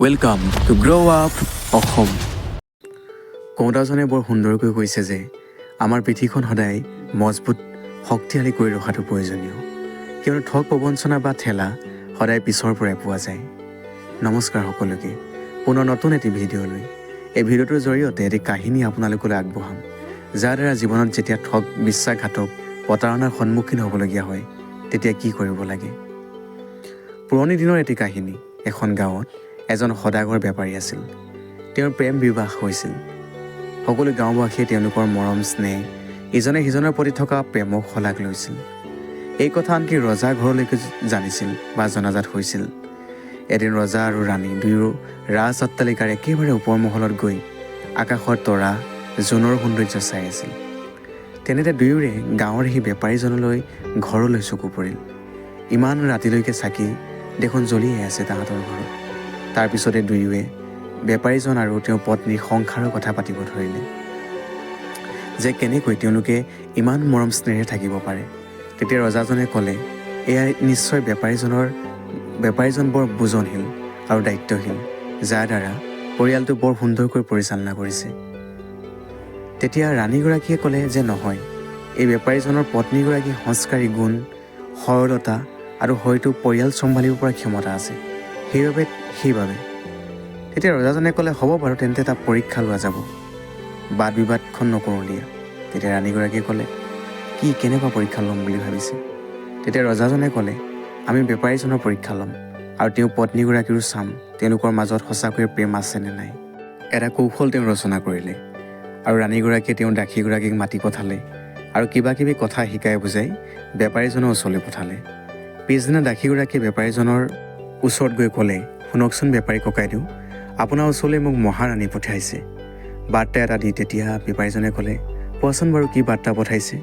Welcome to group Assam কওঁতাজনে বৰ সুন্দৰকৈ কৈছে যে আমাৰ পিঠিখন সদায় মজবুত শক্তিশালী কৰি ৰখাটো প্ৰয়োজনীয়। কিয়নো ঠগ প্ৰবঞ্চনা বা ঠেলা সদায় পিছৰ পৰাই পোৱা যায়। নমস্কাৰ সকলোকে। পুনৰ নতুন এটি ভিডিঅ'লৈ। এই ভিডিঅ'টোৰ জৰিয়তে এটি কাহিনী আপোনালোকলৈ আগবঢ়াম যাৰ দ্বাৰা জীৱনত যেতিয়া ঠগ বিশ্বাসঘাতক প্ৰতাৰণাৰ সন্মুখীন হ'বলগীয়া হয় তেতিয়া কি কৰিব লাগে? পুৰণি দিনৰ এটি কাহিনী এখন গাঁৱত এজন সদাগৰ বেপাৰী আছিল। তেওঁৰ প্ৰেম বিবাহ হৈছিল। সকলো গাঁওবাসীয়ে তেওঁলোকৰ মৰম স্নেহ ইজনে সিজনৰ প্ৰতি থকা প্ৰেমক শলাগ লৈছিল। এই কথা আনকি ৰজা ঘৰলৈকে জানিছিল বা জনাজাত হৈছিল। এদিন ৰজা আৰু ৰাণী দুয়ো ৰাজ অট্টালিকাৰ একেবাৰে ওপৰ মহলত গৈ আকাশৰ তৰা জোনৰ সৌন্দৰ্য চাই আছিল। তেনেতে দুয়োৰে গাঁৱৰ সেই বেপাৰীজনলৈ ঘৰলৈ চকু পৰিল। ইমান ৰাতিলৈকে চাকি দেখোন জ্বলিয়ে আছে তাহাঁতৰ ঘৰত। তাৰপিছতে দুয়োৱে বেপাৰীজন আৰু তেওঁৰ পত্নীৰ সংসাৰৰ কথা পাতিব ধৰিলে। যে কেনেকৈ তেওঁলোকে ইমান মৰম স্নেহেৰে থাকিব পাৰে। তেতিয়া ৰজাজনে ক'লে, এয়া নিশ্চয় বেপাৰীজনৰ, বেপাৰীজন বৰ বুজনশীল আৰু দায়িত্বশীল, যাৰ দ্বাৰা পৰিয়ালটো বৰ সুন্দৰকৈ পৰিচালনা কৰিছে। তেতিয়া ৰাণীগৰাকীয়ে ক'লে যে নহয়, এই বেপাৰীজনৰ পত্নীগৰাকী সংস্কাৰী গুণ, সৰলতা আৰু হয়তো পৰিয়াল চম্ভালিব পৰা ক্ষমতা আছে। সেইবাবে সেইবাবে তেতিয়া ৰজাজনে ক'লে হ'ব বাৰু তেন্তে এটা পৰীক্ষা লোৱা যাব। বাদ বিবাদখন নকৰোঁ দিয়া। তেতিয়া ৰাণীগৰাকীয়ে ক'লে কি কেনেকুৱা পৰীক্ষা ল'ম বুলি ভাবিছে? তেতিয়া ৰজাজনে ক'লে আমি বেপাৰীজনৰ পৰীক্ষা ল'ম আৰু তেওঁ পত্নীগৰাকীৰো চাম তেওঁলোকৰ মাজত সঁচাকৈয়ে প্ৰেম আছেনে নাই? এটা কৌশল তেওঁ ৰচনা কৰিলে আৰু ৰাণীগৰাকীয়ে তেওঁ দাসীগৰাকীক মাতি পঠালে আৰু কিবা কিবি কথা শিকাই বুজাই বেপাৰীজনৰ ওচৰলৈ পঠালে। পিছদিনা দাসীগৰাকীয়ে বেপাৰীজনৰ ওচৰত গৈ ক'লে শুনকচোন বেপাৰী ককাইদেউ আপোনাৰ ওচৰলৈ মোক মহাৰাণী পঠিয়াইছে। বাৰ্তা এটা দি তেতিয়া বেপাৰীজনে ক'লে কোৱাচোন বাৰু কি বাৰ্তা পঠাইছে?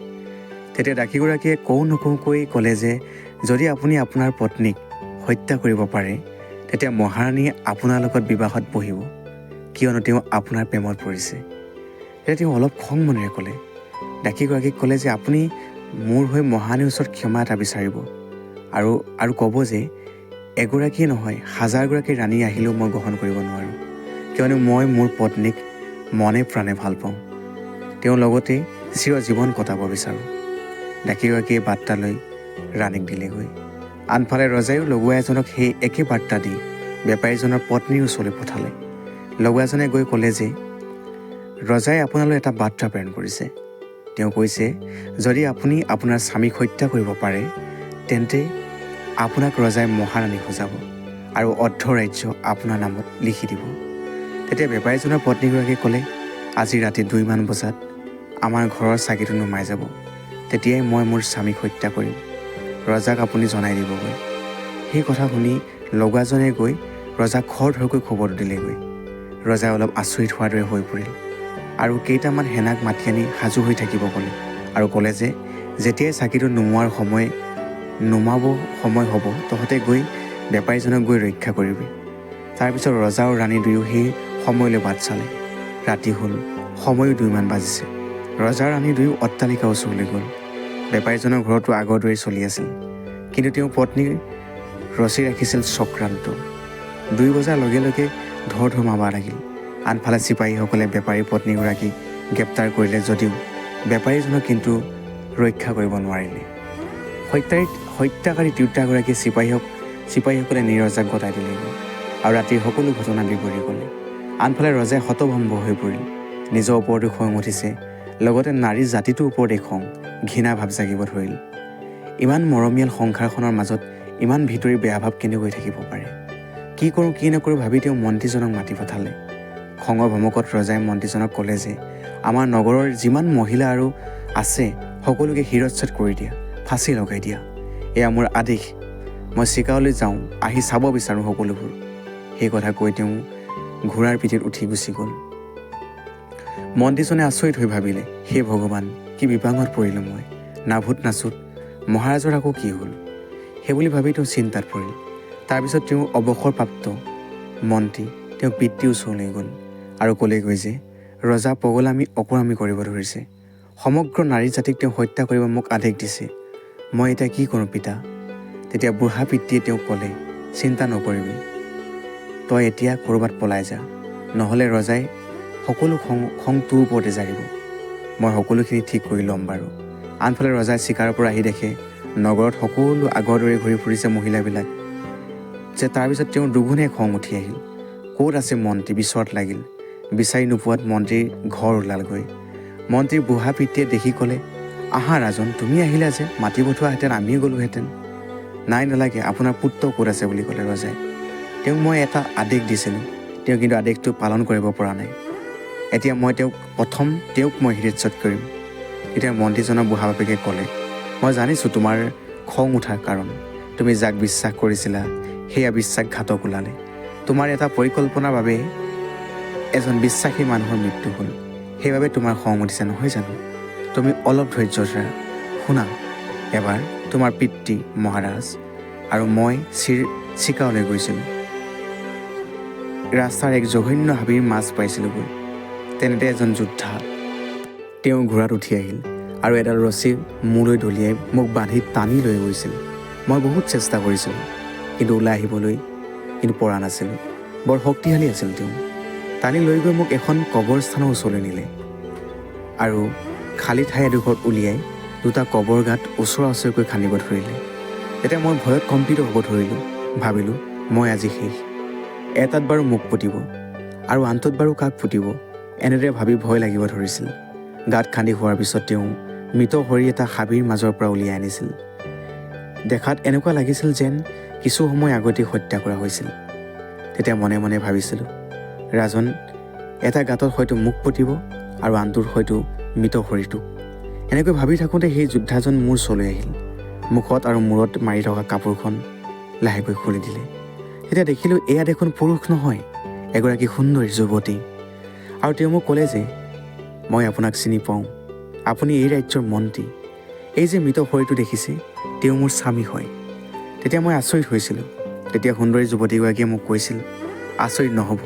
তেতিয়া দাসীগৰাকীয়ে কওঁ নকওঁকৈ ক'লে যে যদি আপুনি আপোনাৰ পত্নীক হত্যা কৰিব পাৰে তেতিয়া মহাৰাণীয়ে আপোনাৰ লগত বিবাহত বহিব কিয়নো তেওঁ আপোনাৰ প্ৰেমত পৰিছে। তেতিয়া তেওঁ অলপ খং মনেৰে ক'লে দাসীগৰাকীক ক'লে যে আপুনি মোৰ হৈ মহাৰাণীৰ ওচৰত ক্ষমা এটা বিচাৰিব আৰু আৰু ক'ব যে এগৰাকীয়ে নহয় হাজাৰগৰাকী ৰাণী আহিলেও মই গ্ৰহণ কৰিব নোৱাৰোঁ। কিয়নো মই মোৰ পত্নীক মনে প্ৰাণে ভাল পাওঁ। তেওঁ লগতে চিৰ জীৱন কটাব বিচাৰোঁ। ডাকীগৰাকীয়ে বাৰ্তা লৈ ৰাণীক দিলেগৈ। আনফালে ৰজাইও লগুৱা এজনক সেই একে বাৰ্তা দি বেপাৰীজনৰ পত্নীৰ ওচৰলৈ পঠালে। লগুৱাজনে গৈ ক'লে যে ৰজাই আপোনালৈ এটা বাৰ্তা প্ৰেৰণ কৰিছে। তেওঁ কৈছে যদি আপুনি আপোনাৰ স্বামীক হত্যা কৰিব পাৰে তেন্তে আপোনাক ৰজাই মহাৰাণী সজাব আৰু অৰ্ধ ৰাজ্য আপোনাৰ নামত লিখি দিব। তেতিয়া বেপাৰীজনৰ পত্নীগৰাকীয়ে ক'লে আজি ৰাতি দুইমান বজাত আমাৰ ঘৰৰ চাকিটো নুমাই যাব। তেতিয়াই মই মোৰ স্বামীক হত্যা কৰিম। ৰজাক আপুনি জনাই দিবগৈ। সেই কথা শুনি লগুৱাজনে গৈ ৰজাক খৰ ধৰকৈ খবৰটো দিলেগৈ। ৰজাই অলপ আচৰিত হোৱাৰ দৰে হৈ পৰিল আৰু কেইটামান সেনাক মাতি আনি সাজু হৈ থাকিব ক'লে আৰু ক'লে যে যেতিয়াই চাকিটো নুমোৱাৰ সময় নুমাব সময় হ'ব তহঁতে গৈ বেপাৰীজনক গৈ ৰক্ষা কৰিবি। তাৰপিছত ৰজা আৰু ৰাণী দুয়ো সেই সময়লৈ বাট চালে। ৰাতি হ'ল সময়ো দুইমান বাজিছে। ৰজা ৰাণী দুয়ো অট্টালিকাৰ ওচৰলৈ গ'ল। বেপাৰীজনৰ ঘৰতো আগৰ দৰেই চলি আছিল। কিন্তু তেওঁ পত্নীৰ ৰচি ৰাখিছিল চক্ৰান্ত। দুই বজাৰ লগে লগে ধৰ ধৰ মাবা লাগিল। আনফালে চিপাহীসকলে বেপাৰীৰ পত্নীগৰাকীক গ্ৰেপ্তাৰ কৰিলে যদিও বেপাৰীজনক কিন্তু ৰক্ষা কৰিব নোৱাৰিলে। হত্যাৰী হত্যাকাৰী তিৰোতাগৰাকীয়ে চিপাহীক চিপাহীসকলে নীৰজাক গতাই দিলেগৈ আৰু ৰাতিৰ সকলো ঘটনা বিৱৰি ক'লে আনফালে ৰজাই হতভম্ব হৈ পৰিল। নিজৰ ওপৰতো খং উঠিছে। লগতে নাৰী জাতিটোৰ ওপৰতে খং। ঘৃণা ভাৱ জাগিব ধৰিল। ইমান মৰমীয়াল সংসাৰখনৰ মাজত ইমান ভিতৰি বেয়া ভাৱ কেনেকৈ থাকিব পাৰে? কি কৰোঁ কি নকৰোঁ ভাবি তেওঁ মন্ত্ৰীজনক মাতি পঠালে। খঙৰ ভমকত ৰজাই মন্ত্ৰীজনক ক'লে যে আমাৰ নগৰৰ যিমান মহিলা আৰু আছে সকলোকে শিৰচ্ছেদ কৰি দিয়া। ফাঁচি লগাই দিয়া। এয়া মোৰ আদেশ। মই চিকাৰলৈ যাওঁ আহি চাব বিচাৰোঁ সকলোবোৰ। সেই কথা কৈ তেওঁ ঘোঁৰাৰ পিঠিত উঠি গুচি গ'ল। মন্ত্ৰীজনে আচৰিত হৈ ভাবিলে হে ভগৱান কি বিপাঙত পৰিলোঁ মই। নাভূত নাচোত মহাৰাজৰ আকৌ কি হ'ল? সেইবুলি ভাবি তেওঁ চিন্তাত পৰিল। তাৰপিছত তেওঁ অৱসৰপ্ৰাপ্ত মন্ত্ৰী তেওঁ পিতৃৰ ওচৰলৈ গ'ল আৰু ক'লেগৈ যে ৰজা পগলামী অকৰামী কৰিব ধৰিছে। সমগ্ৰ নাৰী জাতিক তেওঁ হত্যা কৰিব মোক আদেশ দিছে। মই এতিয়া কি কৰোঁ পিতা? তেতিয়া বুঢ়া পিতৃয়ে তেওঁক ক'লে চিন্তা নকৰিবি। তই এতিয়া ক'ৰবাত পলাই যা। নহ'লে ৰজাই সকলো খং খং তোৰ ওপৰতে জাৰিব মই সকলোখিনি ঠিক কৰি ল'ম বাৰু। আনফালে ৰজাই চিকাৰৰ পৰা আহি দেখে নগৰত সকলো আগৰ দৰে ঘূৰি ফুৰিছে মহিলাবিলাক। যে তাৰপিছত তেওঁৰ দুগুণে খং উঠি আহিল। ক'ত আছে মন্ত্ৰী? বিচৰত লাগিল। বিচাৰি নোপোৱাত মন্ত্ৰীৰ ঘৰ ওলালগৈ। মন্ত্ৰীৰ বুঢ়া পিতৃয়ে দেখি ক'লে আহা ৰাজন, তুমি আহিলা যে, মাতি পঠোৱাহেঁতেন আমিও গ'লোহেঁতেন নাই নালাগে, আপোনাৰ পুত্ৰ ক'ত আছে বুলি ক'লে ৰজাই। তেওঁক মই এটা আদেশ দিছিলোঁ। তেওঁ কিন্তু আদেশটো পালন কৰিব পৰা নাই। এতিয়া মই তেওঁক, প্ৰথম তেওঁক মই হৃদচ্ছত কৰিম। তেতিয়া মন্ত্ৰীজনৰ বুঢ়া বাপেকে ক'লে, মই জানিছোঁ তোমাৰ খং উঠাৰ কাৰণ। তুমি যাক বিশ্বাস কৰিছিলা, সেয়া বিশ্বাসঘাতক ওলালে। তোমাৰ এটা পৰিকল্পনাৰ বাবে এজন বিশ্বাসী মানুহৰ মৃত্যু হ'ল। সেইবাবে তোমাৰ খং উঠিছে, নহয় জানো? তুমি অলপ ধৈৰ্য ধৰা। শুনা, এবাৰ তোমাৰ পিতৃ মহাৰাজ আৰু মই চিৰ চিকাৰলৈ গৈছিলোঁ। ৰাস্তাৰ এক জঘন্য হাবিৰ মাছ পাইছিলোঁগৈ। তেনেতে এজন যোদ্ধা, তেওঁ ঘোঁৰাত উঠি আহিল আৰু এডাল ৰছী মোলৈ দলিয়াই মোক বান্ধি টানি লৈ গৈছিল। মই বহুত চেষ্টা কৰিছিলোঁ, কিন্তু ওলাই আহিবলৈ কিন্তু পৰা নাছিলোঁ। বৰ শক্তিশালী আছিল তেওঁ। টানি লৈ গৈ মোক এখন কবৰস্থানৰ ওচৰলৈ নিলে। আৰু খালী ঠাই এডোখৰত উলিয়াই দুটা কবৰ গাঁত ওচৰা ওচৰিকৈ খান্দিব ধৰিলে। তেতিয়া মই ভয়ত কম্পিত হ'ব ধৰিলোঁ। ভাবিলোঁ, মই আজি শেষ। এটাত বাৰু মোক পুতিব আৰু আনটোত বাৰু কাক পুতিব এনেদৰে ভাবি ভয় লাগিব ধৰিছিল। গাঁত খান্দি হোৱাৰ পিছত তেওঁ মৃত শৰীৰ এটা হাবিৰ মাজৰ পৰা উলিয়াই আনিছিল। দেখাত এনেকুৱা লাগিছিল যেন কিছু সময় আগতেই হত্যা কৰা হৈছিল। তেতিয়া মনে মনে ভাবিছিলোঁ, ৰাজন, এটা গাঁতত হয়তো মোক পুতিব আৰু আনটোত হয়তো মৃত শৰীৰটোক এনেকৈ ভাবি থাকোঁতে সেই যোদ্ধাজন মোৰ ওচৰলৈ আহিল। মুখত আৰু মূৰত মাৰি থকা কাপোৰখন লাহেকৈ খুলি দিলে। তেতিয়া দেখিলোঁ এয়া দেখোন পুৰুষ নহয়, এগৰাকী সুন্দৰী যুৱতী। আৰু তেওঁ মোক ক'লে যে, মই আপোনাক চিনি পাওঁ। আপুনি এই ৰাজ্যৰ মন্ত্ৰী। এই যে মৃত শৰীৰটো দেখিছে, তেওঁ মোৰ স্বামী হয়। তেতিয়া মই আচৰিত হৈছিলোঁ। তেতিয়া সুন্দৰী যুৱতীগৰাকীয়ে মোক কৈছিল, আচৰিত নহ'ব।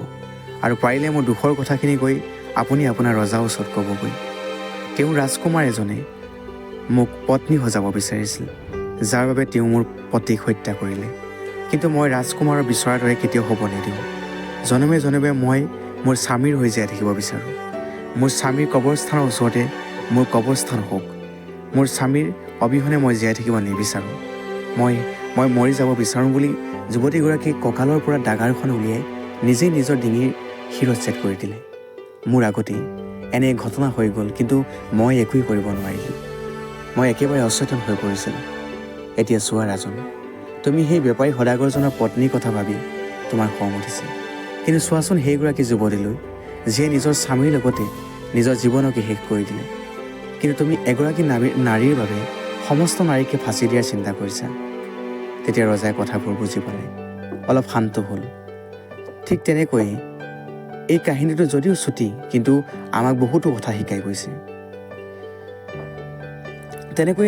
আৰু পাৰিলে মোৰ দুখৰ কথাখিনি কৈ আপুনি আপোনাৰ ৰজাৰ ওচৰত ক'বগৈ। তেওঁ ৰাজকুমাৰ এজনে মোক পত্নী সজাব বিচাৰিছিল যাৰ বাবে তেওঁ মোৰ পতিক হত্যা কৰিলে। কিন্তু মই ৰাজকুমাৰৰ বিচৰাৰ দৰে কেতিয়াও হ'ব নিদিওঁ। জনমে জনমে মই মোৰ স্বামীৰ হৈ জীয়াই থাকিব বিচাৰোঁ। মোৰ স্বামীৰ কবৰস্থানৰ ওচৰতে মোৰ কবৰস্থান হওক। মোৰ স্বামীৰ অবিহনে মই জীয়াই থাকিব নিবিচাৰোঁ। মই মই মৰি যাব বিচাৰোঁ বুলি যুৱতীগৰাকীক কঁকালৰ পৰা ডাগাৰখন উলিয়াই নিজেই নিজৰ ডিঙিৰ শিৰচ্ছেদ কৰি দিলে। মোৰ আগতেই এনে ঘটনা হৈ গ'ল, কিন্তু মই একোৱেই কৰিব নোৱাৰিলোঁ। মই একেবাৰে অচেতন হৈ পৰিছিলোঁ। এতিয়া চোৱা ৰাজন, তুমি সেই বেপাৰী সদাগৰজনৰ পত্নীৰ কথা ভাবি তোমাৰ খং উঠিছে। কিন্তু চোৱাচোন সেইগৰাকী যুৱতীলৈ, যিয়ে নিজৰ স্বামীৰ লগতে নিজৰ জীৱনকে শেষ কৰি দিলে। কিন্তু তুমি এগৰাকী নাৰী নাৰীৰ বাবে সমস্ত নাৰীকে ফাঁচি দিয়াৰ চিন্তা কৰিছা। তেতিয়া ৰজাই কথাবোৰ বুজি পালে। অলপ শান্ত হ'ল। ঠিক তেনেকৈয়ে এই কাহিনীটো যদিও চুটি কিন্তু আমাক বহুতো কথা শিকাই গৈছে। তেনেকৈ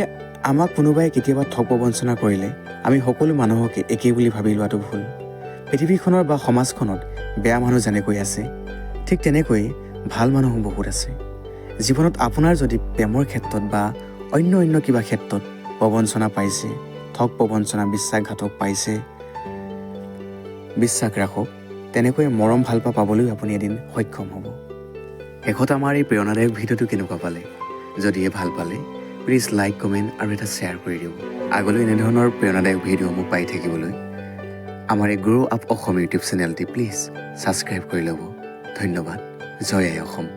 আমাক কোনোবাই কেতিয়াবা ঠগ প্ৰবঞ্চনা কৰিলে আমি সকলো মানুহকে একেই বুলি ভাবি লোৱাটো ভুল। পৃথিৱীখনৰ বা সমাজখনত বেয়া মানুহ যেনেকৈ আছে ঠিক তেনেকৈ ভাল মানুহো বহুত আছে। জীৱনত আপোনাৰ যদি প্ৰেমৰ ক্ষেত্ৰত বা অন্য অন্য কিবা ক্ষেত্ৰত প্ৰবঞ্চনা পাইছে ঠগ প্ৰবঞ্চনা বিশ্বাসঘাতক পাইছে বিশ্বাস ৰাখক। তেনেকৈ মৰম ভালপোৱা পাবলৈও আপুনি এদিন সক্ষম হ'ব। শেষত আমাৰ এই প্ৰেৰণাদায়ক ভিডিঅ'টো কেনেকুৱা পালে? যদিহে ভালো পালে প্লিজ লাইক কমেণ্ট আৰু এটা শ্বেয়াৰ কৰি দিব আগলৈ এনেধৰণৰ প্ৰেৰণাদায়ক ভিডিঅ'সমূহ পাই থাকিবলৈ আমাৰ এই গ্ৰ' আপ অসম ইউটিউব চেনেলটি প্লিজ ছাবস্ক্ৰাইব কৰি ল'ব। ধন্যবাদ। জয় আই অসম।